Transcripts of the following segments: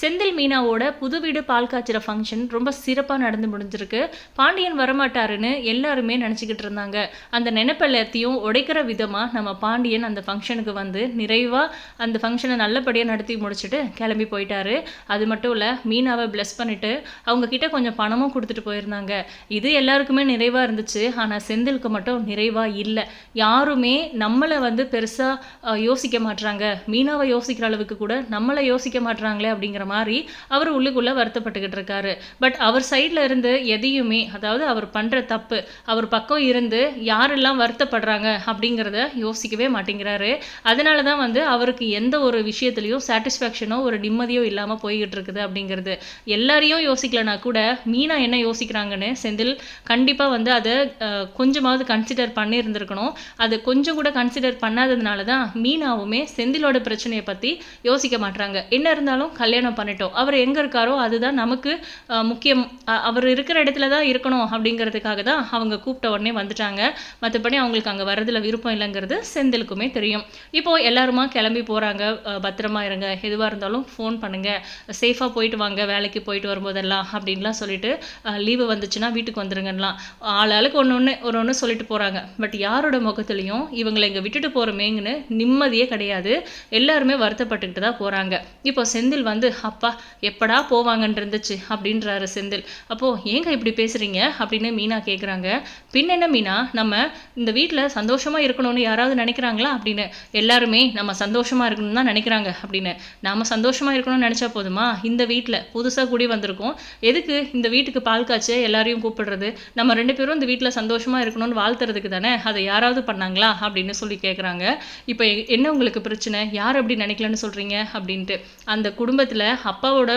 செந்தில் மீனாவோட புது வீடு பால் காய்ச்சிற ஃபங்க்ஷன் ரொம்ப சிறப்பாக நடந்து முடிஞ்சிருக்கு. பாண்டியன் வரமாட்டாருன்னு எல்லாருமே நினச்சிக்கிட்டு இருந்தாங்க. அந்த நினைப்பெல்லாத்தையும் உடைக்கிற விதமாக நம்ம பாண்டியன் அந்த ஃபங்க்ஷனுக்கு வந்து நிறைவாக அந்த ஃபங்க்ஷனை நல்லபடியாக நடத்தி முடிச்சுட்டு கிளம்பி போயிட்டாரு. அது மட்டும் இல்லை மீனாவை பிளஸ் பண்ணிவிட்டு அவங்கக்கிட்ட கொஞ்சம் பணமும் கொடுத்துட்டு போயிருந்தாங்க. இது எல்லாருக்குமே நிறைவாக இருந்துச்சு. ஆனால் செந்திலுக்கு மட்டும் நிறைவாக இல்லை. யாருமே நம்மளை வந்து பெருசாக யோசிக்க மாட்றாங்க. மீனாவை யோசிக்கிற அளவுக்கு கூட நம்மளை யோசிக்க மாட்டுறாங்களே அப்படிங்கிற மாதிரி அவர் உள்ளுக்குள்ளே வருத்தப்பட்டுக்கிட்டு இருக்காரு. பட் அவர் சைடில் இருந்து எதையுமே அதாவது அவர் பண்ணுற தப்பு அவர் பக்கம் இருந்து யாரெல்லாம் வருத்தப்படுறாங்க அப்படிங்கிறத யோசிக்கவே மாட்டேங்கிறாரு. அதனால தான் வந்து அவருக்கு எந்த ஒரு விஷயத்துலையும் சாட்டிஸ்ஃபேக்ஷனோ ஒரு நிம்மதியோ இல்லாமல் போய்கிட்டு இருக்குது அப்படிங்கிறது. எல்லாரையும் யோசிக்கலனா கூட மீனா என்ன யோசிக்கிறாங்கன்னு செந்தில் கண்டிப்பாக வந்து அதை கொஞ்சமாவது கன்சிடர் பண்ணியிருந்திருக்கணும். அது கொஞ்சம் கூட கன்சிடர் பண்ணாததுனால தான் மீனாவுமே செந்திலோட பிரச்சனையை பற்றி யோசிக்க மாட்டாங்க என்ன இருந்தாலும் கல்யாணம் பண்ணிட்டோம். அவர் எங்கே இருக்காரோ அதுதான் நமக்கு முக்கியம். அவர் இருக்கிற இடத்துல தான் இருக்கணும் அப்படிங்கிறதுக்காக தான் அவங்க கூப்பிட்ட உடனே வந்துட்டாங்க. மற்றபடி அவங்களுக்கு அங்கே வரதில் விருப்பம் இல்லைங்கிறது செந்திலுக்குமே தெரியும். இப்போது எல்லாருமா கிளம்பி போகிறாங்க பத்திரமா இருங்க. எதுவாக இருந்தாலும் ஃபோன் பண்ணுங்கள் சேஃபாக போயிட்டு வாங்க. வேலைக்கு போயிட்டு வரும்போதெல்லாம் அப்படின்லாம் சொல்லிட்டு லீவு வந்துச்சுன்னா வீட்டுக்கு வந்துருங்கலாம் ஆள் ஆளுக்கு ஒன்று ஒன்று ஒரு ஒன்று சொல்லிட்டு போகிறாங்க பட் யாரோட முகத்துலையும் இவங்களை இங்கே விட்டுட்டு போகிறோமேங்கன்னு நிம்மதியே கிடையாது. எல்லாருமே வருத்தப்பட்டுக்கிட்டு தான் போகிறாங்க இப்போ செந்தில் வந்து அப்பா எப்படா போவாங்கன்னு இருந்துச்சு அப்படின்றாரு செந்தில். அப்போது ஏங்க இப்படி பேசுகிறீங்க அப்படின்னு மீனா கேட்குறாங்க பின் என்ன மீனா? நம்ம இந்த வீட்டில் சந்தோஷமாக இருக்கணும்னு யாராவது நினைக்கிறாங்களா? அப்படின்னு. எல்லாருமே நம்ம சந்தோஷமாக இருக்கணும்னு தான் நினைக்கிறாங்க அப்படின்னு. நாம சந்தோஷமாக இருக்கணும்னு நினச்சா போதுமா? இந்த வீட்டில் புதுசாக குடி வந்திருக்கோம். எதுக்கு இந்த வீட்டுக்கு பால் காய்ச்ச எல்லாரையும் கூப்பிடுறது? நம்ம ரெண்டு பேரும் இந்த வீட்டில் சந்தோஷமாக இருக்கணும்னு வாழ்த்துறதுக்கு தானே? அதை யாராவது பண்ணாங்களா? அப்படின்னு சொல்லி கேட்குறாங்க இப்போ என்ன உங்களுக்கு பிரச்சனை? யார் அப்படி நினைக்கலன்னு சொல்கிறீங்க அப்படின்ட்டு. அந்த குடும்பத்தில் அப்பாவோட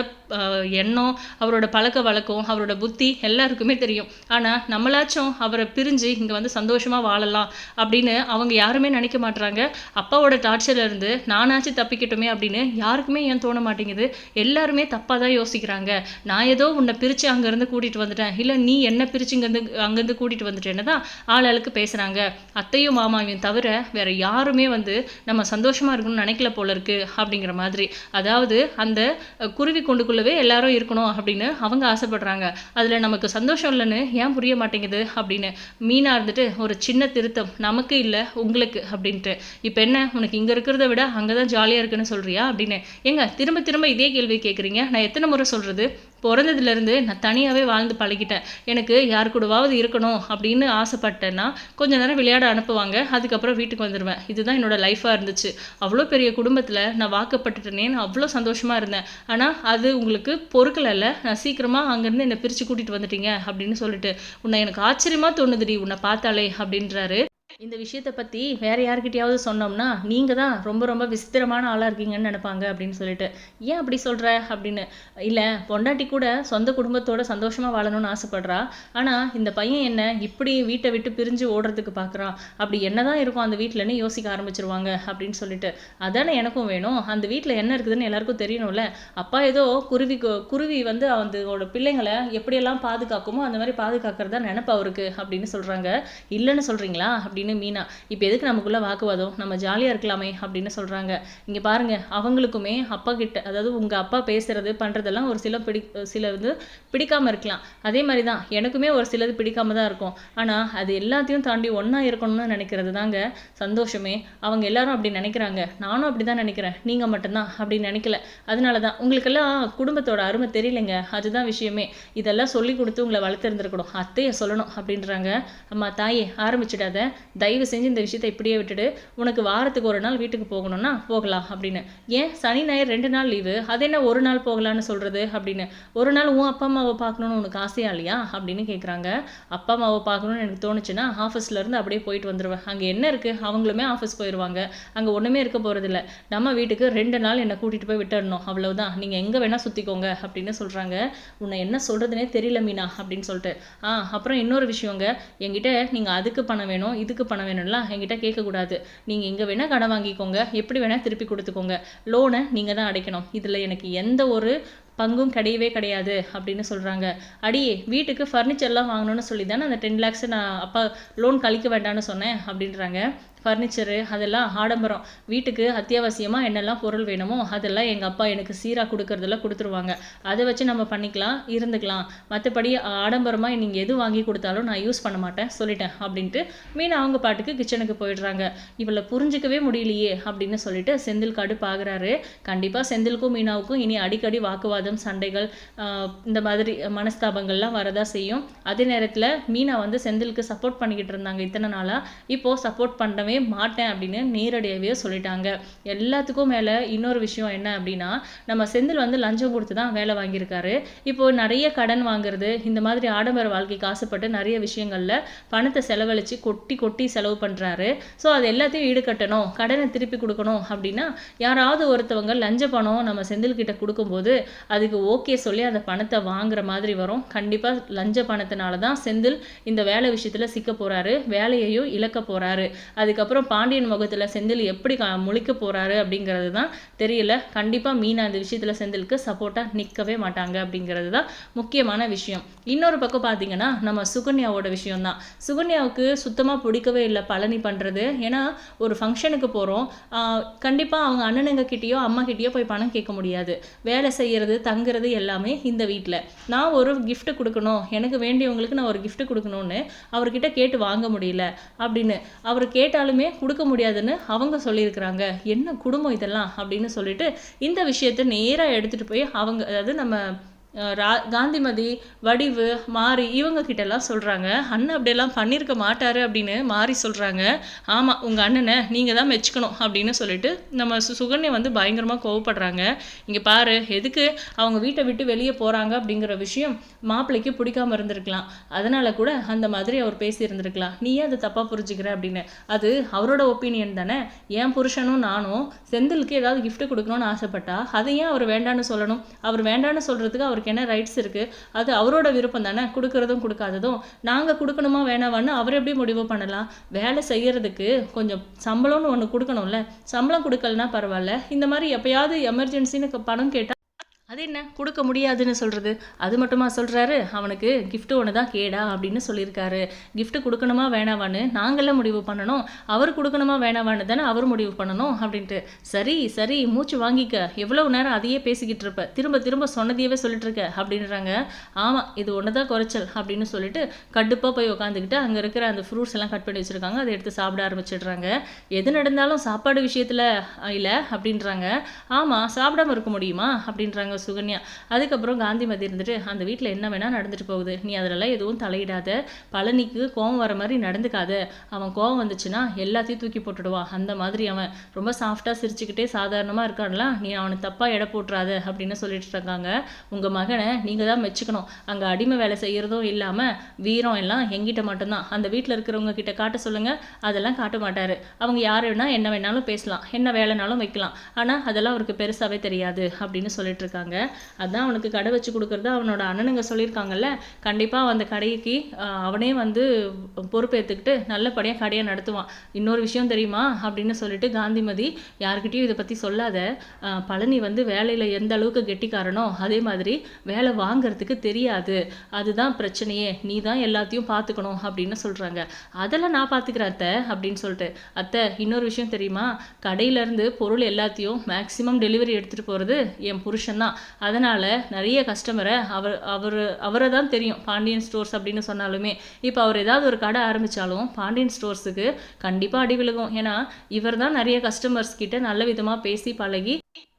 எண்ணம் அவரோட பழக்க வழக்கம் அவரோட புத்தி எல்லாருக்குமே தெரியும். ஆனால் நம்மளாச்சும் அவரை பிரிஞ்சு இங்கே வந்து சந்தோஷமாக வாழலாம் அப்படின்னு அவங்க யாருமே நினைக்க மாட்றாங்க. அப்பாவோட டார்ச்சர்ல இருந்து நானாச்சும் தப்பிக்கட்டுமே அப்படின்னு யாருக்குமே ஏன் தோண மாட்டேங்குது? எல்லாருமே தப்பாக தான் யோசிக்கிறாங்க. நான் ஏதோ உன்னை பிரித்து அங்கேருந்து கூட்டிகிட்டு வந்துட்டேன். இல்லை நீ என்ன பிரித்து இங்கேருந்து அங்கேருந்து கூட்டிகிட்டு வந்துட்டேன்னு தான் ஆளாளுக்கு பேசுகிறாங்க அத்தையும் மாமாவையும் தவிர வேறு யாருமே வந்து நம்ம சந்தோஷமாக இருக்கணும்னு நினைக்கல போல இருக்கு அப்படிங்கிற மாதிரி. அதாவது அந்த குருவி கொண்டுக்குள்ளவே எல்லாரும் இருக்கணும் அப்படின்னு அவங்க ஆசைப்படுறாங்க. அதில் நமக்கு சந்தோஷம் இல்லைன்னு ஏன் புரிய மாட்டேங்குது அப்படின்னு மீனாக இருந்துட்டு ஒரு சின்ன திருத்தம் நமக்கு இல்லை உங்களுக்கு அப்படின்ட்டு. இப்போ என்ன? உனக்கு இங்கே இருக்கிறத விட அங்கே தான் ஜாலியாக இருக்குன்னு சொல்கிறியா அப்படின்னு. ஏங்க திரும்ப திரும்ப இதே கேள்வி கேட்குறீங்க நான் எத்தனை முறை சொல்கிறது பிறந்ததுலேருந்து நான் தனியாகவே வாழ்ந்து பழகிட்டேன். எனக்கு யார் கூடவாவது இருக்கணும் அப்படின்னு ஆசைப்பட்டேன்னா கொஞ்ச நேரம் விளையாட அனுப்புவாங்க. அதுக்கப்புறம் வீட்டுக்கு வந்துடுவேன் இதுதான் என்னோடய லைஃப்பாக இருந்துச்சு. அவ்வளோ பெரிய குடும்பத்தில் நான் வாக்கப்பட்டுட்டேனேன்னு அவ்வளோ சந்தோஷமாக இருந்தேன். ஆனால் அது உங்களுக்கு பொறுக்கலைல்ல நான் சீக்கிரமாக அங்கேருந்து என்னை பிரித்து கூட்டிகிட்டு வந்துட்டீங்க அப்படின்னு சொல்லிட்டு உன்னை எனக்கு ஆச்சரியமாக தோணுதுடி உன்னை பார்த்தாலே அப்படின்றாரு. இந்த விஷயத்தை பற்றி வேறு யார்கிட்டயாவது சொன்னோம்னா நீங்கள் தான் ரொம்ப ரொம்ப விசித்திரமான ஆளாக இருக்கீங்கன்னு நினைப்பாங்க அப்படின்னு சொல்லிட்டு. ஏன் அப்படி சொல்கிற அப்படின்னு. இல்லை பொண்டாட்டி கூட சொந்த குடும்பத்தோட சந்தோஷமாக வாழணும்னு ஆசைப்படுறா. ஆனால் இந்த பையன் என்ன இப்படி வீட்டை விட்டு பிரிஞ்சு ஓடுறதுக்கு பார்க்குறான் அப்படி என்ன தான் இருக்கும் அந்த வீட்டிலன்னு யோசிக்க ஆரம்பிச்சிருவாங்க அப்படின்னு சொல்லிட்டு. அதானே எனக்கும் வேணும். அந்த வீட்டில் என்ன இருக்குதுன்னு எல்லாருக்கும் தெரியணும்ல. அப்பா ஏதோ குருவி குருவி வந்து அவங்களோட பிள்ளைங்களை எப்படியெல்லாம் பாதுகாக்குமோ அந்த மாதிரி பாதுகாக்கிறதா நினப்பு அவருக்கு அப்படின்னு சொல்கிறாங்க இல்லைன்னு சொல்கிறீங்களா அப்படின்னு மீனா இப்போ எதுக்கு நமக்குள்ள வாக்குவாதம்? நம்ம ஜாலியாக இருக்கலாமே அப்படின்னு சொல்கிறாங்க இங்கே பாருங்க அவங்களுக்குமே அப்பா கிட்ட அதாவது உங்கள் அப்பா பேசுறது பண்ணுறதெல்லாம் ஒரு சில பிடி சில வந்து பிடிக்காம இருக்கலாம். அதே மாதிரி தான் எனக்குமே ஒரு சிலது பிடிக்காம தான் இருக்கும். ஆனால் அது எல்லாத்தையும் தாண்டி ஒன்றா இருக்கணும்னு நினைக்கிறது தாங்க சந்தோஷமே. அவங்க எல்லாரும் அப்படி நினைக்கிறாங்க. நானும் அப்படி தான் நினைக்கிறேன். நீங்கள் மட்டும்தான் அப்படி நினைக்கல. அதனால தான் உங்களுக்கெல்லாம் குடும்பத்தோட அருமை தெரியலைங்க. அதுதான் விஷயமே. இதெல்லாம் சொல்லி கொடுத்து உங்களை வளர்த்துருந்துருக்கணும் அத்தையை சொல்லணும் அப்படின்றாங்க. அம்மா தாயே ஆரம்பிச்சிடாத. தயவு செஞ்சு இந்த விஷயத்தை இப்படியே விட்டுட்டு உனக்கு வாரத்துக்கு ஒரு நாள் வீட்டுக்கு போகணும்னா போகலாம் அப்படின்னு. ஏன்? சனி ஞாயிறு ரெண்டு நாள் லீவு அது என்ன ஒரு நாள் போகலான்னு சொல்கிறது அப்படின்னு. ஒரு நாள் உன் அப்பா அம்மாவை பார்க்கணுன்னு உனக்கு ஆசையா இல்லையா அப்படின்னு கேட்குறாங்க அப்பா அம்மாவை பார்க்கணுன்னு எனக்கு தோணுச்சுன்னா ஆஃபீஸ்லேருந்து அப்படியே போயிட்டு வந்துடுவேன் அங்கே என்ன இருக்குது அவங்களுமே ஆஃபீஸ் போயிடுவாங்க அங்கே ஒன்றுமே இருக்க போகிறதில்ல நம்ம வீட்டுக்கு ரெண்டு நாள் என்னை கூட்டிகிட்டு போய் விட்டுடணும் அவ்வளோதான் நீங்கள் எங்கே வேணால் சுற்றிக்கோங்க அப்படின்னு சொல்கிறாங்க உன்னை என்ன சொல்கிறதுனே தெரியல மீனா அப்படின்னு சொல்லிட்டு. ஆ அப்புறம் இன்னொரு விஷயங்க. என்கிட்ட நீங்கள் அதுக்கு பணம் வேணும் இதுக்கு பணம் வேணும்லாம் என்கிட்ட கேட்கக்கூடாது. நீங்கள் எங்கே வேணால் கடன் வாங்கிக்கோங்க. எப்படி வேணால் திருப்பி கொடுத்துக்கோங்க. லோனை நீங்கள் தான் அடைக்கணும். இதில் எனக்கு எந்த ஒரு பங்கும் கிடையவே கிடையாது அப்படின்னு சொல்கிறாங்க அடியே வீட்டுக்கு ஃபர்னிச்சர்லாம் வாங்கணும்னு சொல்லி தானே அந்த டென் லேக்ஸை நான் அப்பா லோன் கழிக்க வேண்டாம்னு சொன்னேன் அப்படின்றாங்க. ஃபர்னிச்சரு அதெல்லாம் ஆடம்பரம். வீட்டுக்கு அத்தியாவசியமாக என்னெல்லாம் பொருள் வேணுமோ அதெல்லாம் எங்கள் அப்பா எனக்கு சீராக கொடுக்குறதெல்லாம் கொடுத்துருவாங்க. அதை வச்சு நம்ம பண்ணிக்கலாம் இருந்துக்கலாம். மற்றபடி ஆடம்பரமாக நீங்கள் எது வாங்கி கொடுத்தாலும் நான் யூஸ் பண்ண மாட்டேன் சொல்லிட்டேன் அப்படின்ட்டு மீன் அவங்க பாட்டுக்கு கிச்சனுக்கு போயிடுறாங்க. இவளை புரிஞ்சிக்கவே முடியலையே அப்படின்னு சொல்லிட்டு செந்தில் காடு பார்க்குறாரு கண்டிப்பாக செந்திலுக்கும் மீனாவுக்கும் இனி அடிக்கடி வாக்குவாதம் சண்டைகள் இந்த மாதிரி மனஸ்தாபங்கள்லாம் வரதா செய்யும். அதே நேரத்தில் மீனா வந்து செந்திலுக்கு சப்போர்ட் பண்ணிக்கிட்டு இருந்தாங்க இத்தனை நாளாக இப்போது சப்போர்ட் பண்ணவே மாட்டேன் அப்படின்னு நேரடியாகவே சொல்லிட்டாங்க. எல்லாத்துக்கும் மேலே இன்னொரு விஷயம் என்ன அப்படின்னா நம்ம செந்தில் வந்து லஞ்சம் கொடுத்து தான் வேலை வாங்கியிருக்காரு. இப்போ நிறைய கடன் வாங்குறது இந்த மாதிரி ஆடம்பர வாழ்க்கைக்கு ஆசைப்பட்டு நிறைய விஷயங்களில் பணத்தை செலவழித்து கொட்டி கொட்டி செலவு பண்ணுறாரு ஸோ அது எல்லாத்தையும் ஈடுகட்டணும் கடனை திருப்பி கொடுக்கணும் அப்படின்னா யாராவது ஒருத்தவங்க லஞ்ச பணம் நம்ம செந்தில் கிட்ட கொடுக்கும்போது அதுக்கு ஓகே சொல்லி அந்த பணத்தை வாங்குற மாதிரி வரும். கண்டிப்பாக லஞ்ச பணத்தினால தான் செந்தில் இந்த வேலை விஷயத்தில் சிக்க போகிறாரு வேலையையும் இழக்க போகிறாரு அதுக்கப்புறம் பாண்டியன் முகத்தில் செந்தில் எப்படி முழிக்க போகிறாரு அப்படிங்கிறது தான் தெரியல. கண்டிப்பாக மீனா இந்த விஷயத்தில் செந்திலுக்கு சப்போர்ட்டாக நிற்கவே மாட்டாங்க அப்படிங்கிறது தான் முக்கியமான விஷயம். இன்னொரு பக்கம் பார்த்தீங்கன்னா நம்ம சுகன்யாவோட விஷயம்தான். சுகன்யாவுக்கு சுத்தமாக பிடிக்கவே இல்லை பழனி பண்ணுறது ஏன்னா ஒரு ஃபங்க்ஷனுக்கு போகிறோம் கண்டிப்பாக அவங்க அண்ணனுங்க கிட்டேயோ அம்மா கிட்டேயோ போய் பணம் கேட்க முடியாது. வேலை செய்கிறது தங்குறது எல்லாமே இந்த வீட்டில் நான் ஒரு கிஃப்ட் கொடுக்கணும். எனக்கு வேண்டியவங்களுக்கு நான் ஒரு கிஃப்ட் கொடுக்கணும்னு அவர்கிட்ட கேட்டு வாங்க முடியல அப்படின்னு. அவர் கேட்டாலுமே கொடுக்க முடியாதுன்னு அவங்க சொல்லியிருக்கிறாங்க. என்ன குடும்பம் இதெல்லாம்? அப்படின்னு சொல்லிட்டு இந்த விஷயத்தை நேராக எடுத்துகிட்டு போய் அவங்க அதாவது நம்ம ரா காந்திமதி வடிவு மாறி இவங்க கிட்டலாம் சொல்கிறாங்க அண்ணன் அப்படியெல்லாம் பண்ணியிருக்க மாட்டார் அப்படின்னு மாறி சொல்கிறாங்க ஆமாம் உங்கள் அண்ணனை நீங்கள் தான் மெச்சுக்கணும் அப்படின்னு சொல்லிட்டு நம்ம சு சுகன்யா வந்து பயங்கரமாக கோவப்படுறாங்க. இங்கே பாரு எதுக்கு அவங்க வீட்டை விட்டு வெளியே போகிறாங்க அப்படிங்கிற விஷயம் மாப்பிள்ளைக்கு பிடிக்காம இருந்திருக்கலாம். அதனால் கூட அந்த மாதிரி அவர் பேசியிருந்திருக்கலாம். நீ ஏன் அதை தப்பாக புரிஞ்சுக்கிற அப்படின்னு. அது அவரோட ஒப்பீனியன் தானே. என் புருஷனும் நானும் செந்திலுக்கு ஏதாவது கிஃப்ட் கொடுக்கணும்னு ஆசைப்பட்டா அதை ஏன் அவர் வேண்டான்னு சொல்லணும்? அவர் வேண்டான்னு சொல்கிறதுக்கு அவர் அவருக்கு என்ன ரைட்ஸ் இருக்குது அது அவரோட விருப்பம் தானே? கொடுக்குறதும் கொடுக்காததும். நாங்கள் கொடுக்கணுமா வேணாவான்னு அவர் எப்படி முடிவு பண்ணலாம்? வேலை செய்யறதுக்கு கொஞ்சம் சம்பளம்னு ஒன்று கொடுக்கணும்ல? சம்பளம் கொடுக்கலனா பரவாயில்ல. இந்த மாதிரி எப்பயாவது எமர்ஜென்சின்னு பணம் கேட்டால் அது என்ன? கொடுக்க முடியாதுன்னு சொல்கிறது அது மட்டுமா சொல்கிறாரு அவனுக்கு கிஃப்ட்டு ஒன்று தான் கேடா அப்படின்னு சொல்லியிருக்காரு. கிஃப்ட்டு கொடுக்கணுமா வேணாவான்னு நாங்களே முடிவு பண்ணணும். அவர் கொடுக்கணுமா வேணாவான்னு தானே அவர் முடிவு பண்ணணும் அப்படின்ட்டு. சரி சரி மூச்சு வாங்கிக்க. எவ்வளவு நேரம் அதையே பேசிக்கிட்டு இருப்ப. திரும்ப திரும்ப சொன்னதையவே சொல்லிட்டு இருக்க அப்படின்றாங்க. ஆமாம் இது ஒன்று தான் குறைச்சல் அப்படின்னு சொல்லிட்டு கடுப்பாக போய் உட்காந்துக்கிட்டு அங்கே இருக்கிற அந்த ஃப்ரூட்ஸ் எல்லாம் கட் பண்ணி வச்சுருக்காங்க. அதை எடுத்து சாப்பிட ஆரம்பிச்சிடுறாங்க. எது நடந்தாலும் சாப்பாடு விஷயத்தில் இல்லை அப்படின்றாங்க. ஆமாம் சாப்பிடாம இருக்க முடியுமா அப்படின்றாங்க சுகன்யா. அதுக்கப்புறம் காந்திமதி இருந்துட்டு அந்த வீட்டில் என்ன வேணால் நடந்துட்டு போகுது. நீ அதிலெல்லாம் எதுவும் தலையிடாத. பழனிக்கு கோவம் வர மாதிரி நடந்துக்காத. அவன் கோவம் வந்துச்சுன்னா எல்லாத்தையும் தூக்கி போட்டுடுவான் அந்த மாதிரி அவன் ரொம்ப சாஃப்டாக சிரிச்சுக்கிட்டே சாதாரணமாக இருக்கான்ல நீ அவனை தப்பாக எடை போட்டுறாத அப்படின்னு சொல்லிட்டு இருக்காங்க. உங்கள் மகனை நீங்கள் தான் மெச்சுக்கணும். அங்கே அடிமை வேலை செய்கிறதும் இல்லாமல் வீரம் எல்லாம் எங்கிட்ட மட்டும்தான். அந்த வீட்டில் இருக்கிறவங்க கிட்ட காட்ட சொல்லுங்கள் அதெல்லாம் காட்ட மாட்டார். அவங்க யார் வேணால் என்ன வேணாலும் பேசலாம். என்ன வேலைனாலும் வைக்கலாம். ஆனால் அதெல்லாம் அவருக்கு பெருசாகவே தெரியாது அப்படின்னு சொல்லிட்டு இருக்காங்க. அதான் அவனுக்கு கடை வச்சு கொடுக்குறது. அவனோட அண்ணனுங்க சொல்லியிருக்காங்கல்ல கண்டிப்பாக அந்த கடைக்கு அவனே வந்து பொறுப்பேற்றுக்கிட்டு நல்லபடியாக கடையை நடத்துவான். இன்னொரு விஷயம் தெரியுமா? அப்படின்னு சொல்லிட்டு காந்திமதி யார்கிட்டையும் இதை பற்றி சொல்லாத பழனி வந்து வேலையில் எந்த அளவுக்கு கெட்டிக்காரனோ அதே மாதிரி வேலை வாங்கிறதுக்கு தெரியாது. அதுதான் பிரச்சனையே. நீ தான் எல்லாத்தையும் பார்த்துக்கணும் அப்படின்னு சொல்கிறாங்க அதெல்லாம் நான் பார்த்துக்கிறேன் அத்தை அப்படின்னு சொல்லிட்டு. அத்தை இன்னொரு விஷயம் தெரியுமா? கடையிலேருந்து பொருள் எல்லாத்தையும் மேக்ஸிமம் டெலிவரி எடுத்துகிட்டு போகிறது என் புருஷன் தான். அதனால் நிறைய கஸ்டமரை அவர் அவர் அவரை தான் தெரியும். பாண்டியன் ஸ்டோர்ஸ் அப்படின்னு சொன்னாலுமே இப்போ அவர் ஏதாவது ஒரு கடை ஆரம்பித்தாலும் பாண்டியன் ஸ்டோர்ஸுக்கு கண்டிப்பாக அடி விழுகும். ஏன்னா இவர் தான் நிறைய கஸ்டமர்ஸ் கிட்ட நல்ல விதமாக பேசி பழகி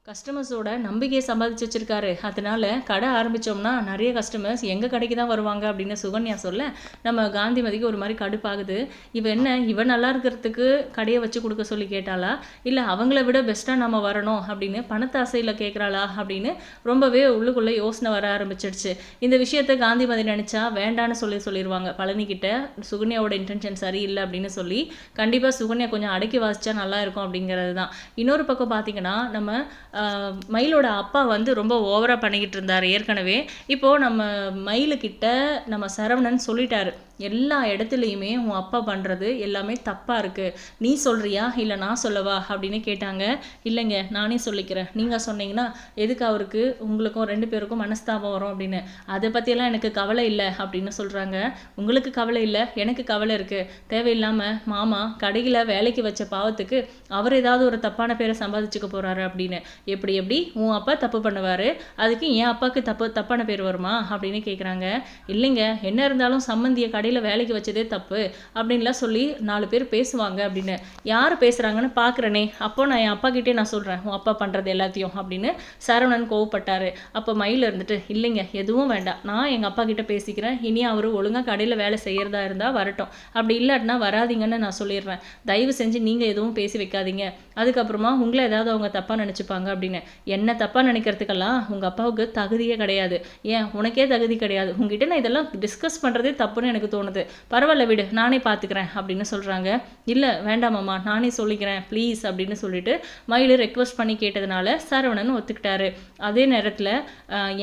கஸ்டமர்ஸோட நம்பிக்கையை சம்பாதிச்சு வச்சுருக்காரு. அதனால கடை ஆரம்பித்தோம்னா நிறைய கஸ்டமர்ஸ் எங்கள் கடைக்கு தான் வருவாங்க அப்படின்னு சுகன்யா சொல்ல நம்ம காந்திமதிக்கு ஒரு மாதிரி கடுப்பாகுது. இவ என்ன இவன் நல்லா இருக்கிறதுக்கு கடையை வச்சு கொடுக்க சொல்லி கேட்டாளா? இல்லை அவங்கள விட பெஸ்ட்டாக நம்ம வரணும் அப்படின்னு பணத்தாசையில் கேட்குறாளா அப்படின்னு ரொம்பவே உள்ளுக்குள்ளே யோசனை வர ஆரம்பிச்சிடுச்சு. இந்த விஷயத்த காந்திமதி நினச்சா வேண்டான்னு சொல்லி சொல்லிடுவாங்க பழனிக்கிட்ட சுகன்யாவோட இன்டென்ஷன் சரியில்லை அப்படின்னு சொல்லி கண்டிப்பாக சுகன்யா கொஞ்சம் அடக்கி வாசிச்சா நல்லா இருக்கும் அப்படிங்கிறது தான் இன்னொரு பக்கம் பார்த்தீங்கன்னா நம்ம மயிலோட அப்பா வந்து ரொம்ப ஓவராக பண்ணிக்கிட்டு இருந்தார் ஏற்கனவே. இப்போது நம்ம மயிலுக்கிட்ட நம்ம சரவணன் சொல்லிட்டாரு. எல்லா இடத்துலையுமே உன் அப்பா பண்ணுறது எல்லாமே தப்பாக இருக்குது நீ சொல்கிறியா இல்லை நான் சொல்லவா? அப்படின்னு கேட்டாங்க. இல்லைங்க நானே சொல்லிக்கிறேன். நீங்கள் சொன்னீங்கன்னா எதுக்கு அவருக்கு? உங்களுக்கும் ரெண்டு பேருக்கும் மனஸ்தாபம் வரும் அப்படின்னு. அதை பற்றியெல்லாம் எனக்கு கவலை இல்லை அப்படின்னு சொல்கிறாங்க உங்களுக்கு கவலை இல்லை? எனக்கு கவலை இருக்குது தேவையில்லாமல் மாமா கடையில் வேலைக்கு வச்ச பாவத்துக்கு அவர் ஏதாவது ஒரு தப்பான பேரை சம்பாதிச்சுக்க போகிறாரு அப்படின்னு. எப்படி எப்படி? உன் அப்பா தப்பு பண்ணுவார். அதுக்கு என் அப்பாவுக்கு தப்பு தப்பான பேர் வருமா? அப்படின்னு கேட்குறாங்க இல்லைங்க என்ன இருந்தாலும் சம்மந்திய சம்மந்தியை கடையில் வேலைக்கு வச்சதே தப்பு அப்படின்லாம் சொல்லி நாலு பேர் பேசுவாங்க அப்படின்னு. யார் பேசுகிறாங்கன்னு பார்க்குறேனே அப்போ நான் என் அப்பா கிட்டே நான் சொல்கிறேன் உன் அப்பா பண்ணுறது எல்லாத்தையும் அப்படின்னு சரவணன் கோவப்பட்டார். அப்போ மயில் இருந்துட்டு இல்லைங்க எதுவும் வேண்டாம். நான் எங்கள் அப்பா கிட்ட பேசிக்கிறேன். இனி அவர் ஒழுங்காக கடையில் வேலை செய்கிறதா இருந்தால் வரட்டும். அப்படி இல்லாட்டினா வராதீங்கன்னு நான் சொல்லிடுறேன். தயவு செஞ்சு நீங்கள் எதுவும் பேசி வைக்காதீங்க. அதுக்கப்புறமா உங்களை ஏதாவது அவங்க தப்பாக நினச்சிப்பாங்க அப்படின்னு. என்ன தப்பாக நினைக்கிறதுக்கெல்லாம் உங்கள் அப்பாவுக்கு தகுதியே கிடையாது. ஏன் உனக்கே தகுதி கிடையாது. உங்ககிட்ட நான் இதெல்லாம் டிஸ்கஸ் பண்ணுறதே தப்புன்னு எனக்கு தோணுது. பரவாயில்ல விடு நானே பார்த்துக்கிறேன் அப்படின்னு சொல்கிறாங்க இல்லை வேண்டாமாம்மா நானே சொல்லிக்கிறேன் ப்ளீஸ் அப்படின்னு சொல்லிட்டு மயில் ரெக்வஸ்ட் பண்ணி கேட்டதுனால சரவணன் ஒத்துக்கிட்டாரு. அதே நேரத்தில்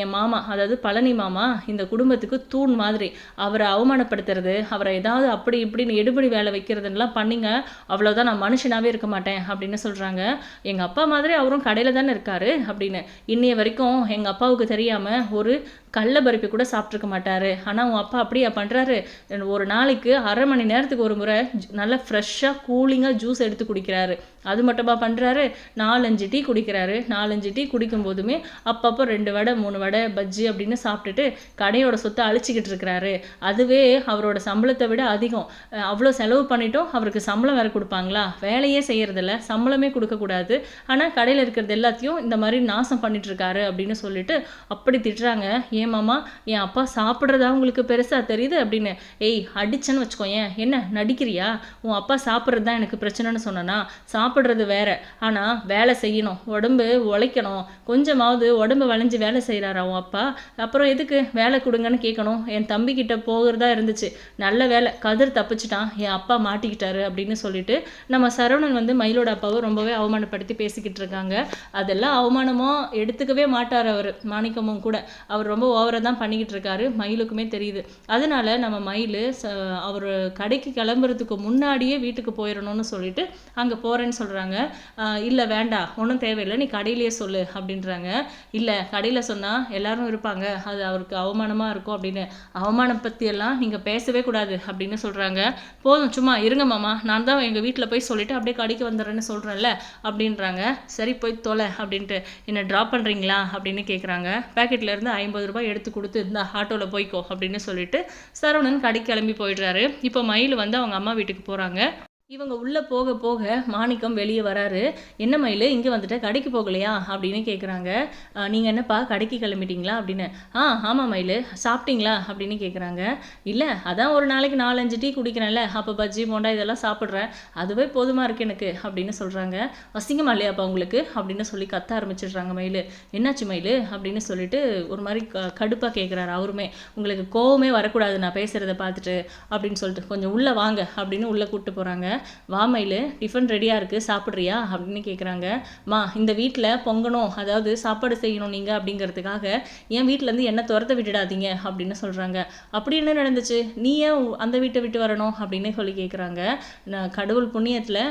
என் மாமா அதாவது பழனி மாமா இந்த குடும்பத்துக்கு தூண் மாதிரி அவரை அவமானப்படுத்துறது அவரை ஏதாவது அப்படி இப்படின்னு எடுபடி வேலை வைக்கிறதுலாம் பண்ணிங்க அவ்வளோதான் நான் மனுஷனாகவே இருக்க மாட்டேன் அப்படின்னு சொல்கிறாங்க எங்கள் அப்பா மாதிரி அவரும் கடையில் தானே இருக்காரு அப்படின்னு. இன்னைய வரைக்கும் எங்கள் அப்பாவுக்கு தெரியாமல் ஒரு கடல பருப்பி கூட சாப்பிட்ருக்க மாட்டார். ஆனால் உன் அப்பா அப்படியா பண்ணுறாரு ஒரு நாளைக்கு அரை மணி நேரத்துக்கு ஒரு முறை நல்லா ஃப்ரெஷ்ஷாக கூலிங்காக ஜூஸ் எடுத்து குடிக்கிறாரு. அது மட்டுமா பண்ணுறாரு நாலஞ்சு டீ குடிக்கிறாரு. நாலஞ்சு டீ குடிக்கும் போதுமே அப்பப்போ ரெண்டு வடை மூணு வடை பஜ்ஜி அப்படின்னு சாப்பிட்டுட்டு கடையோட சொத்தை அழிச்சிக்கிட்டு இருக்கிறாரு. அதுவே அவரோட சம்பளத்தை விட அதிகம். அவ்வளோ செலவு பண்ணிட்டோம் அவருக்கு சம்பளம் வேறு கொடுப்பாங்களா? வேலையே செய்கிறதில்ல சம்பளமே கொடுக்கக்கூடாது. ஆனால் கடையில் இருக்கிறது எல்லாத்தையும் இந்த மாதிரி நாசம் பண்ணிட்டுருக்காரு அப்படின்னு சொல்லிட்டு அப்படி திட்டுறாங்க. ஏன் மாமா? என் அப்பா சாப்பிட்றதா உங்களுக்கு பெருசாக தெரியுது? அப்படின்னு. ஏய் அடிச்சேன்னு வச்சுக்கோ ஏன் என்ன நடிக்கிறியா? உன் அப்பா சாப்பிட்றது தான் எனக்கு பிரச்சனைன்னு சொன்னனா? சாப்பிட்றது வேற. ஆனால் வேலை செய்யணும். உடம்பு உழைக்கணும். கொஞ்சமாவது உடம்பு வளைஞ்சு வேலை செய்கிறாரா உன் அப்பா? அப்புறம் எதுக்கு வேலை கொடுங்கன்னு கேட்கணும் என் தம்பிக்கிட்ட போகிறதா இருந்துச்சு. நல்ல வேலை. கதிர் தப்பிச்சிட்டான். என் அப்பா மாட்டிக்கிட்டாரு அப்படின்னு சொல்லிட்டு நம்ம சரவணன் வந்து மயிலோட அப்பாவை ரொம்பவே அவமானப்படுத்தி பேசிக்கிட்டு இருக்காங்க. அதெல்லாம் அவமானமோ எடுத்துக்கவே மாட்டார் அவர். மாணிக்கமும் கூட. அவர் ரொம்ப ஓவராக தான் பண்ணிக்கிட்டு இருக்காரு. மயிலுக்குமே தெரியுது. அதனால நம்ம மயில் அவர் கடைக்கு கிளம்புறதுக்கு முன்னாடியே வீட்டுக்கு போயிடணும்னு சொல்லிட்டு அங்கே போகிறேன்னு சொல்கிறாங்க இல்லை வேண்டாம் ஒன்றும் தேவையில்லை நீ கடையிலேயே சொல்லு அப்படின்றாங்க. இல்லை கடையில் சொன்னால் எல்லாரும் இருப்பாங்க. அது அவருக்கு அவமானமாக இருக்கும் அப்படின்னு. அவமானம் பற்றியெல்லாம் நீங்கள் பேசவே கூடாது அப்படின்னு சொல்கிறாங்க போதும் சும்மா இருங்க மாமா நான் தான் எங்கள் வீட்டில் போய் சொல்லிவிட்டு அப்படியே கடைக்கு வந்துடுறேன்னு சொல்கிறேன்ல அப்படின்றாங்க. சரி போய் தொலை அப்படின்ட்டு. என்னை ட்ராப் பண்ணுறீங்களா அப்படின்னு கேட்குறாங்க பேக்கெட்லேருந்து ஐம்பது ரூபாய் எடுத்து கொடுத்து இந்த ஆட்டோவில் போய்க்கோ அப்படின்னு சொல்லிட்டு சரவணன் கடைக்கு கிளம்பி போயிடுறாரு. இப்போ மயில் வந்து அவங்க அம்மா வீட்டுக்கு போகிறாங்க இவங்க உள்ளே போக போக மாணிக்கம் வெளியே வராரு. என்ன மயில் இங்கே வந்துட்டு? கடைக்கு போகலையா? அப்படின்னு கேட்குறாங்க நீங்கள் என்னப்பா கடைக்கு கிளம்பிட்டீங்களா? அப்படின்னு. ஆ ஆமாம் மயில் சாப்பிட்டீங்களா? அப்படின்னு கேட்குறாங்க இல்லை அதான் ஒரு நாளைக்கு நாலஞ்சு டீ குடிக்கிறேன்ல. அப்போ பஜ்ஜி போண்டா இதெல்லாம் சாப்பிட்றேன். அதுவே போதுமாக இருக்கு எனக்கு அப்படின்னு சொல்கிறாங்க அசிங்கமா இல்லையாப்பா உங்களுக்கு? அப்படின்னு சொல்லி கத்த ஆரம்பிச்சிடுறாங்க மயில். என்னாச்சு மயில்? அப்படின்னு சொல்லிட்டு ஒரு மாதிரி க கடுப்பாக கேட்குறாரு அவருமே. உங்களுக்கு கோவமே வரக்கூடாது நான் பேசுகிறத பார்த்துட்டு அப்படின்னு சொல்லிட்டு கொஞ்சம் உள்ளே வாங்க அப்படின்னு உள்ளே கூப்பிட்டு போகிறாங்க வா மயில் டிஃபன் ரெடியாக இருக்குது சாப்பிட்றியா? அப்படின்னு கேட்குறாங்க மா இந்த வீட்டில் பொங்கணும் அதாவது சாப்பாடு செய்யணும் நீங்கள் அப்படிங்கிறதுக்காக என் வீட்டிலேருந்து என்ன துரத்த விட்டுடாதீங்க அப்படின்னு சொல்கிறாங்க அப்படி என்ன நடந்துச்சு? நீ ஏன் அந்த வீட்டை விட்டு வரணும்? அப்படின்னு சொல்லி கேட்குறாங்க நான் கடவுள் புண்ணியத்தில்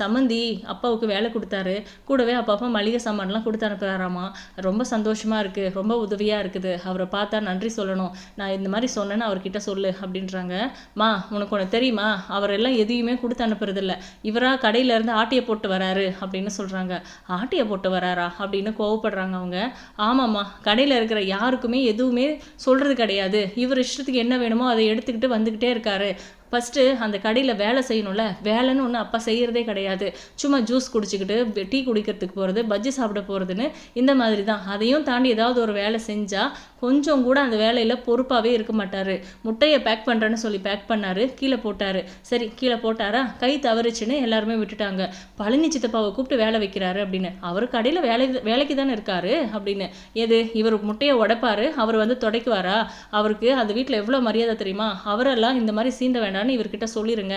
சம்மந்தி அப்பாவுக்கு வேலை கொடுத்தாரு. கூடவே அப்பப்போ மளிகை சாமான்லாம் கொடுத்து அனுப்புகிறாராமா ரொம்ப சந்தோஷமாக இருக்குது ரொம்ப உதவியாக இருக்குது. அவரை பார்த்தா நன்றி சொல்லணும். நான் இந்த மாதிரி சொன்னேன்னு அவர்கிட்ட சொல்லு அப்படின்றாங்க. மா உனக்கு ஒன்று தெரியுமா? அவரெல்லாம் எதையுமே கொடுத்து கொடுத்து அனுப்புறதில்ல. இவராக கடையிலேருந்து ஆட்டியை போட்டு வராரு அப்படின்னு சொல்கிறாங்க ஆட்டியை போட்டு வராரா அப்படின்னு கோவப்படுறாங்க அவங்க. ஆமாம்மா கடையில் இருக்கிற யாருக்குமே எதுவுமே சொல்கிறது கிடையாது. இவர் இஷ்டத்துக்கு என்ன வேணுமோ அதை எடுத்துக்கிட்டு வந்துக்கிட்டே இருக்காரு. ஃபஸ்ட்டு அந்த கடையில் வேலை செய்யணும்ல. வேலைன்னு ஒன்று அப்பா செய்கிறதே கிடையாது. சும்மா ஜூஸ் குடிச்சிக்கிட்டு டீ குடிக்கிறதுக்கு போகிறது பஜ்ஜி சாப்பிட போகிறதுன்னு இந்த மாதிரி தான். அதையும் தாண்டி ஏதாவது ஒரு வேலை செஞ்சால் கொஞ்சம் கூட அந்த வேலையில் பொறுப்பாகவே இருக்க மாட்டார். முட்டையை பேக் பண்ணுறேன்னு சொல்லி பேக் பண்ணார். கீழே போட்டார். சரி கீழே போட்டாரா? கை தவறுச்சுன்னு எல்லாருமே விட்டுட்டாங்க. பழனி சித்தப்பாவை கூப்பிட்டு வேலை வைக்கிறாரு அப்படின்னு. அவர் கடையில் வேலை வேலைக்கு தானே இருக்காரு அப்படின்னு. எது? இவர் முட்டையை உடைப்பார். அவர் வந்து துடைக்குவாரா? அவருக்கு அந்த வீட்டில் எவ்வளோ மரியாதை தெரியுமா? அவரெல்லாம் இந்த மாதிரி சீண்ட வேண்டாம் வேண்டாம்னு இவர்கிட்ட சொல்லிடுங்க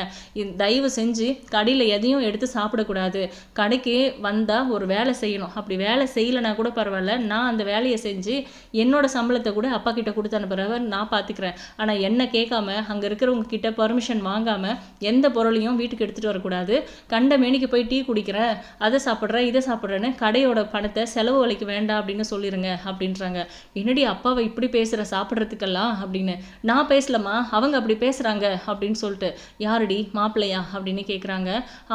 தயவு செஞ்சு கடையில் எதையும் எடுத்து சாப்பிடக்கூடாது. கடைக்கு வந்தால் ஒரு வேலை செய்யணும். அப்படி வேலை செய்யலைனா கூட பரவாயில்ல. நான் அந்த வேலையை செஞ்சு என்னோட சம்பளத்தை கூட அப்பா கிட்ட கொடுத்து அனுப்புகிறவர் நான் பார்த்துக்கிறேன் ஆனால் என்ன கேட்காம அங்கே இருக்கிறவங்க கிட்ட பர்மிஷன் வாங்காமல் எந்த பொருளையும் வீட்டுக்கு எடுத்துகிட்டு வரக்கூடாது. கண்ட மேனிக்கு போய் டீ குடிக்கிறேன். அதை சாப்பிட்றேன் இதை சாப்பிட்றேன்னு கடையோட பணத்தை செலவு வலைக்கு வேண்டாம் அப்படின்னு சொல்லிடுங்க அப்படின்றாங்க. என்னடி அப்பாவை இப்படி பேசுகிற சாப்பிட்றதுக்கெல்லாம் அப்படின்னு. நான் பேசலம்மா. அவங்க அப்படி பேசுகிறாங்க அப்படின்னு சொல்லிட்டு யாருடி? மாப்பிள்ளையா? அப்படின்னு கேட்குறாங்க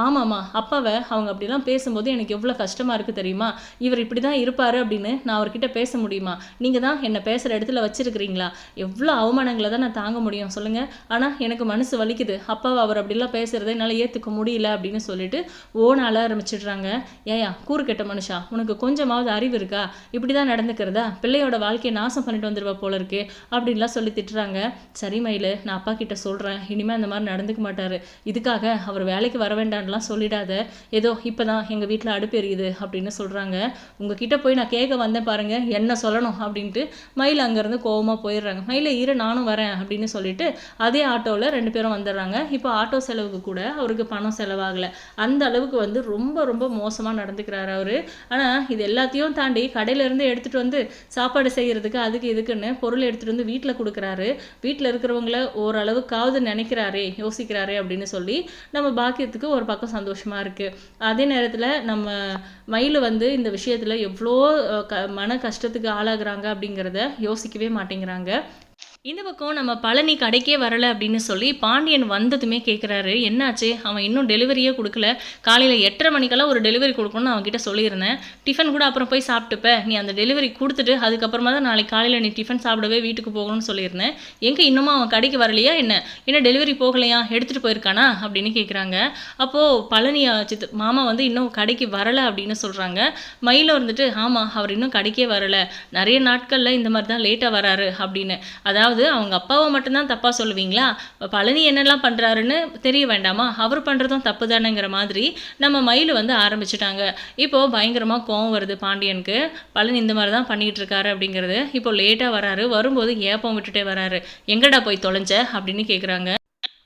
ஆமாம்மா அப்பாவை அவங்க அப்படிலாம் பேசும்போது எனக்கு எவ்வளோ கஷ்டமாக இருக்குது தெரியுமா? இவர் இப்படி தான் இருப்பார் அப்படின்னு நான் அவர்கிட்ட பேச முடியுமா? நீங்கள் தான் என்னை பேசுகிற இடத்துல வச்சிருக்கிறீங்களா? எவ்வளோ அவமானங்களை தான் நான் தாங்க முடியும் சொல்லுங்கள் ஆனால் எனக்கு மனசு வலிக்குது. அப்பாவை அவர் அப்படிலாம் பேசுகிறத என்னால் ஏற்றுக்க முடியல அப்படின்னு சொல்லிட்டு ஓன அழ ஆரம்பிச்சிடுறாங்க. ஏயா கூறு கெட்ட மனுஷா? உனக்கு கொஞ்சமாவது அறிவு இருக்கா? இப்படி தான் நடந்துக்கிறதா? பிள்ளையோட வாழ்க்கையை நாசம் பண்ணிட்டு வந்துடுவா போல இருக்கு அப்படின்லாம் சொல்லி திட்டுறாங்க. சரி மயில் நான் அப்பா கிட்ட சொல்கிறேன் இனிமேல் அந்த மாதிரி நடந்துக்க மாட்டார். இதுக்காக அவர் வேலைக்கு வர வேண்டாம்லாம் சொல்லிடாத. ஏதோ இப்போ தான் எங்கள் வீட்டில் அடுப்பு எரியுது அப்படின்னு சொல்கிறாங்க உங்ககிட்ட போய் நான் கேட்க வந்தேன் பாருங்க என்ன சொல்லணும் அப்படின்ட்டு மயில் அங்கேருந்து கோவமாக போயிடுறாங்க. மயில இரு நானும் வரேன் அப்படின்னு சொல்லிட்டு அதே ஆட்டோவில் ரெண்டு பேரும் வந்துடுறாங்க. இப்போ ஆட்டோ செலவுக்கு கூட அவருக்கு பணம் செலவாகலை. அந்த அளவுக்கு வந்து ரொம்ப ரொம்ப மோசமாக நடந்துக்கிறாரு அவர். ஆனால் இது எல்லாத்தையும் தாண்டி கடையிலேருந்து எடுத்துகிட்டு வந்து சாப்பாடு செய்கிறதுக்கு அதுக்கு இதுக்குன்னு பொருள் எடுத்துகிட்டு வந்து வீட்டில் கொடுக்குறாரு. வீட்டில் இருக்கிறவங்கள ஓரளவுக்காவது நினைக்கிறாரே யோசிக்கிறாரே அப்படின்னு சொல்லி நம்ம பாக்கியத்துக்கு ஒரு பக்கம் சந்தோஷமாக இருக்குது அதே நேரத்தில் நம்ம மயில் வந்து இந்த விஷயத்தில் எவ்வளோ க மன கஷ்டத்துக்கு ஆளாகிறாங்க அப்படிங்கிறத யோசிக்கவே மாட்டேங்கிறாங்க. இந்த பக்கம் நம்ம பழனி கடைக்கே வரல அப்படின்னு சொல்லி பாண்டியன் வந்ததுமே கேட்குறாரு என்னாச்சு? அவன் இன்னும் டெலிவரியே கொடுக்கல. காலையில் எட்டரை மணிக்கெல்லாம் ஒரு டெலிவரி கொடுக்கணும்னு அவன்கிட்ட சொல்லியிருந்தேன். டிஃபன் கூட அப்புறம் போய் சாப்பிட்டுப்ப. நீ அந்த டெலிவரி கொடுத்துட்டு அதுக்கப்புறமா தான் நாளைக்கு காலையில் நீ டிஃபன் சாப்பிடவே வீட்டுக்கு போகணும்னு சொல்லியிருந்தேன். எங்கே இன்னமும் அவன் கடைக்கு வரலையா என்ன? என்ன டெலிவரி போகலையா? எடுத்துகிட்டு போயிருக்கானா? அப்படின்னு கேட்குறாங்க அப்போது பழனி சித்து மாமா வந்து இன்னும் கடைக்கு வரலை அப்படின்னு சொல்கிறாங்க மயில வந்துட்டு ஆமாம் அவர் இன்னும் கடைக்கே வரலை. நிறைய நாட்களில் இந்த மாதிரி தான் லேட்டாக வராரு அப்படின்னு. அதாவது அதாவது அவங்க அப்பாவை மட்டும்தான் தப்பாக சொல்லுவீங்களா? பழனி என்னெல்லாம் பண்ணுறாருன்னு தெரிய வேண்டாமா? அவர் பண்ணுறதும் தப்பு தானேங்கிற மாதிரி நம்ம மயில் வந்து ஆரம்பிச்சிட்டாங்க. இப்போது பயங்கரமாக கோவம் வருது பாண்டியனுக்கு. பழனி இந்த மாதிரி தான் பண்ணிகிட்டு இருக்காரு அப்படிங்கிறது. இப்போ லேட்டாக வராரு. வரும்போது ஏப்பம் விட்டுட்டே வராரு. எங்கடா போய் தொலைஞ்ச? அப்படின்னு கேட்குறாங்க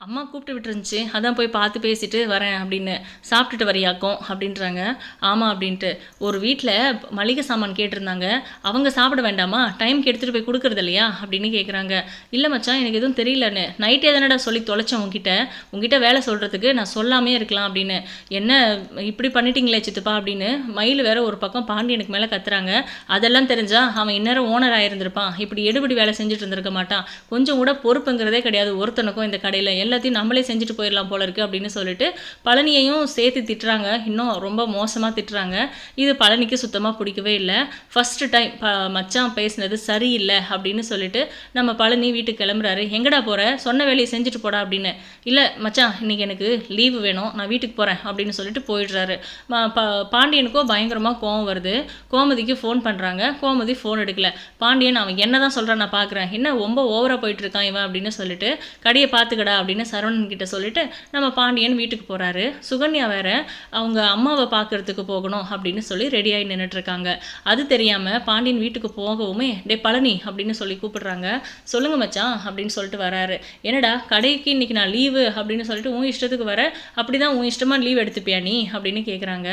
அம்மா கூப்பிட்டு விட்டுருந்துச்சு. அதான் போய் பார்த்து பேசிட்டு வரேன் அப்படின்னு. சாப்பிட்டுட்டு வரியாக்கும் அப்படின்றாங்க. ஆமாம் அப்படின்ட்டு. ஒரு வீட்டில் மளிகை சாமான் கேட்டிருந்தாங்க. அவங்க சாப்பிட வேண்டாமா? டைம்க்கு எடுத்துகிட்டு போய் கொடுக்குறது இல்லையா? அப்படின்னு கேட்குறாங்க இல்லை மச்சான் எனக்கு எதுவும் தெரியலன்னு. நைட்டே தானடா சொல்லி தொலைச்சேன் உங்ககிட்ட உங்ககிட்ட வேலை சொல்கிறதுக்கு நான் சொல்லாமே இருக்கலாம் அப்படின்னு. என்ன இப்படி பண்ணிட்டீங்களே சித்துப்பா அப்படின்னு. மயில் வேற ஒரு பக்கம் பாண்டியனுக்கு மேலே கத்துறாங்க. அதெல்லாம் தெரிஞ்சால் அவன் இந்நேரம் ஓனர் ஆயிருந்திருப்பான். இப்படி எடுபடி வேலை செஞ்சுட்டு இருந்திருக்க மாட்டான். கொஞ்சம் கூட பொறுப்புங்கிறதே கிடையாது. ஒருத்தனுக்கும் இந்த கடையில். எல்லாத்தையும் நம்மளே செஞ்சுட்டு போயிடலாம் போல இருக்கு அப்படின்னு சொல்லிட்டு பழனியையும் சேர்த்து திட்டுறாங்க. இன்னும் ரொம்ப மோசமாக திட்டுறாங்க. இது பழனிக்கு சுத்தமாக பிடிக்கவே இல்லை. ஃபஸ்ட்டு டைம் ப மச்சான் பேசினது சரியில்லை அப்படின்னு சொல்லிட்டு நம்ம பழனி வீட்டுக்கு கிளம்புறாரு. எங்கடா போகிற சொன்ன வேலையை செஞ்சுட்டு போடா அப்படின்னு. இல்லை மச்சான் இன்றைக்கி எனக்கு லீவு வேணும். நான் வீட்டுக்கு போகிறேன் அப்படின்னு சொல்லிட்டு போயிடுறாரு. ம- பாண்டியனுக்கும் பயங்கரமாக கோவம் வருது. கோமதிக்கு ஃபோன் பண்ணுறாங்க கோமதி ஃபோன் எடுக்கல. பாண்டியன் அவன் என்ன தான் சொல்கிறான் நான் பார்க்குறேன் என்ன ரொம்ப ஓவராக போயிட்டு இருக்கான் இவன் அப்படின்னு சொல்லிட்டு கடையை பார்த்துக்கடா அப்படின்னு சரவணன் கிட்ட சொல்லிட்டு நம்ம பாண்டியன் வீட்டுக்கு போகிறாரு சுகன்யா வேற அவங்க அம்மாவை பார்க்கறதுக்கு போகணும் அப்படின்னு சொல்லி ரெடியாகி நின்றுட்டுருக்காங்க அது தெரியாமல் பாண்டியன் வீட்டுக்கு போகவுமே டே பழனி அப்படின்னு சொல்லி கூப்பிடுறாங்க. சொல்லுங்க மச்சான் அப்படின்னு சொல்லிட்டு வராரு. என்னடா கடைக்கு இன்னைக்கு நான் லீவு அப்படின்னு சொல்லிட்டு உன் இஷ்டத்துக்கு வர அப்படி தான் உன் இஷ்டமாக லீவ் எடுத்துப்பியா நீ? அப்படின்னு கேட்குறாங்க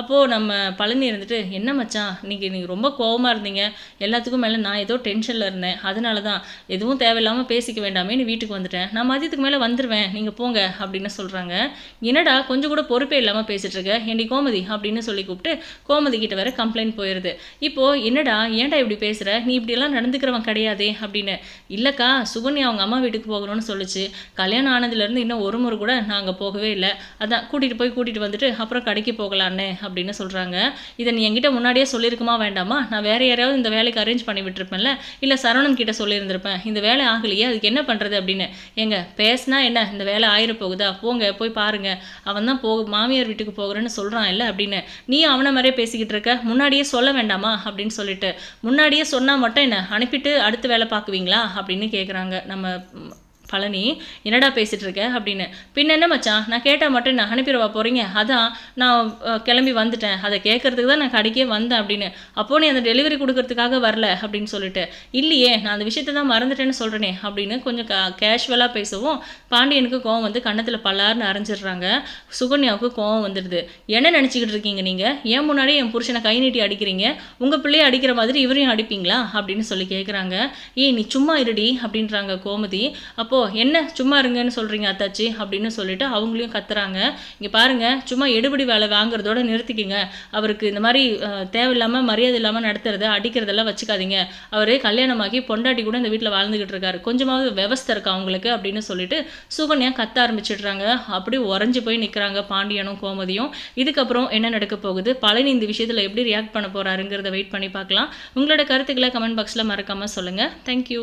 அப்போது நம்ம பழனி இருந்துட்டு என்ன மச்சான் இன்னைக்கு நீங்கள் ரொம்ப கோபமாக இருந்தீங்க. எல்லாத்துக்கும் மேலே நான் ஏதோ டென்ஷனில் இருந்தேன். அதனால தான் எதுவும் தேவையில்லாமல் பேசிக்க வேண்டாமே நீ வீட்டுக்கு வந்துட்டேன். நான் மதியத்துக்கு மேலே வந்து வந்துடுவேன் நீங்கள் போங்க அப்படின்னு சொல்கிறாங்க என்னடா கொஞ்சம் கூட பொறுப்பே இல்லாமல் பேசிகிட்ருக்க இருக்க ஏண்டி கோமதி? அப்படின்னு சொல்லி கூப்பிட்டு கோமதி கிட்ட வேற கம்ப்ளைண்ட் போயிடுது இப்போது என்னடா ஏன்டா இப்படி பேசுகிற நீ இப்படியெல்லாம் நடந்துக்கிறவன் கிடையாதே அப்படின்னு. இல்லைக்கா சுகன்யா அவங்க அம்மா வீட்டுக்கு போகணும்னு சொல்லுச்சு. கல்யாணம் ஆனதுலேருந்து இன்னும் ஒரு முறை கூட நாங்கள் போகவே இல்லை. அதான் கூட்டிகிட்டு போய் கூட்டிகிட்டு வந்துட்டு அப்புறம் கடைக்கு போகலான்னு அப்படின்னு சொல்கிறாங்க இதை நீ என்கிட்ட முன்னாடியே சொல்லியிருக்குமா வேண்டாமா? நான் வேறு யாரையாவது இந்த வேலைக்கு அரேஞ்ச் பண்ணி விட்டுருப்பேன்ல. இல்லை சரவணன் கிட்ட சொல்லியிருந்திருப்பேன். இந்த வேலை ஆகலையே அதுக்கு என்ன பண்ணுறது அப்படின்னு. எங்க பேசினா என்ன? இந்த வேலை ஆயிர போகுதா போங்க போய் பாருங்க. அவன் தான் போ மாமியார் வீட்டுக்கு போகிறேன்னு சொல்கிறான் இல்லை? அப்படின்னு. நீ அவனை மாதிரியே பேசிக்கிட்டு இருக்க? முன்னாடியே சொல்ல வேண்டாமா? அப்படின்னு சொல்லிட்டு. முன்னாடியே சொன்னால் மட்டும் என்ன? அனுப்பிட்டு அடுத்த வேலை பார்க்குவீங்களா? அப்படின்னு கேட்குறாங்க நம்ம பழனி என்னடா பேசிகிட்டு இருக்க அப்படின்னு. பின்ன என்ன மச்சான்? நான் கேட்டால் மட்டும் நான் அனுப்பிடுவா போகிறீங்க அதான் நான் கிளம்பி வந்துட்டேன். அதை கேட்கறதுக்கு தான் நான் கடைக்கே வந்தேன் அப்படின்னு. அப்போ நீ அந்த டெலிவரி கொடுக்கறதுக்காக வரல அப்படின்னு சொல்லிட்டு. இல்லையே நான் அந்த விஷயத்தை தான் மறந்துட்டேன்னு சொல்கிறேனே அப்படின்னு கொஞ்சம் க கேஷுவலாக பேசவும் பாண்டியனுக்கு கோவம் வந்து கன்னத்தில் பல்லார்னு அரைஞ்சிடுறாங்க. சுகன்யாவுக்கு கோவம் வந்துடுது. என்ன நினச்சிக்கிட்டு இருக்கீங்க நீங்கள் ஏன் முன்னாடி என் புருஷனை கை நீட்டி அடிக்கிறீங்க? உங்கள் பிள்ளையை அடிக்கிற மாதிரி இவரையும் அடிப்பீங்களா? அப்படின்னு சொல்லி கேட்குறாங்க ஏய் நீ சும்மா இருடி அப்படின்றாங்க கோமதி. ஓ என்ன? சும்மா இருங்கன்னு சொல்கிறீங்க அத்தாச்சி அப்படின்னு சொல்லிட்டு அவங்களையும் கத்துறாங்க. இங்கே பாருங்க சும்மா எடுபடி வேலை வாங்குறதோட நிறுத்திக்கிங்க. அவருக்கு இந்த மாதிரி தேவையில்லாமல் மரியாதை இல்லாமல் நடத்துறத அடிக்கிறதெல்லாம் வச்சுக்காதீங்க. அவர் கல்யாணமாகி பொண்டாட்டி கூட இந்த வீட்டில் வாழ்ந்துகிட்டு இருக்காரு. கொஞ்சமாவது விவஸ்தை இருக்கா அவங்களுக்கு அப்படின்னு சொல்லிட்டு சுகன்யா கத்த ஆரம்பிச்சிடுறாங்க. அப்படி உறைஞ்சு போய் நிற்கிறாங்க பாண்டியனும் கோமதியும். இதுக்கப்புறம் என்ன நடக்க போகுது? பழனி இந்த விஷயத்தில் எப்படி ரியாக்ட் பண்ண போறாருங்கிறத வெயிட் பண்ணி பார்க்கலாம். உங்களோட கருத்துக்களை கமெண்ட் பாக்ஸில் மறக்காமல் சொல்லுங்கள் தேங்க்யூ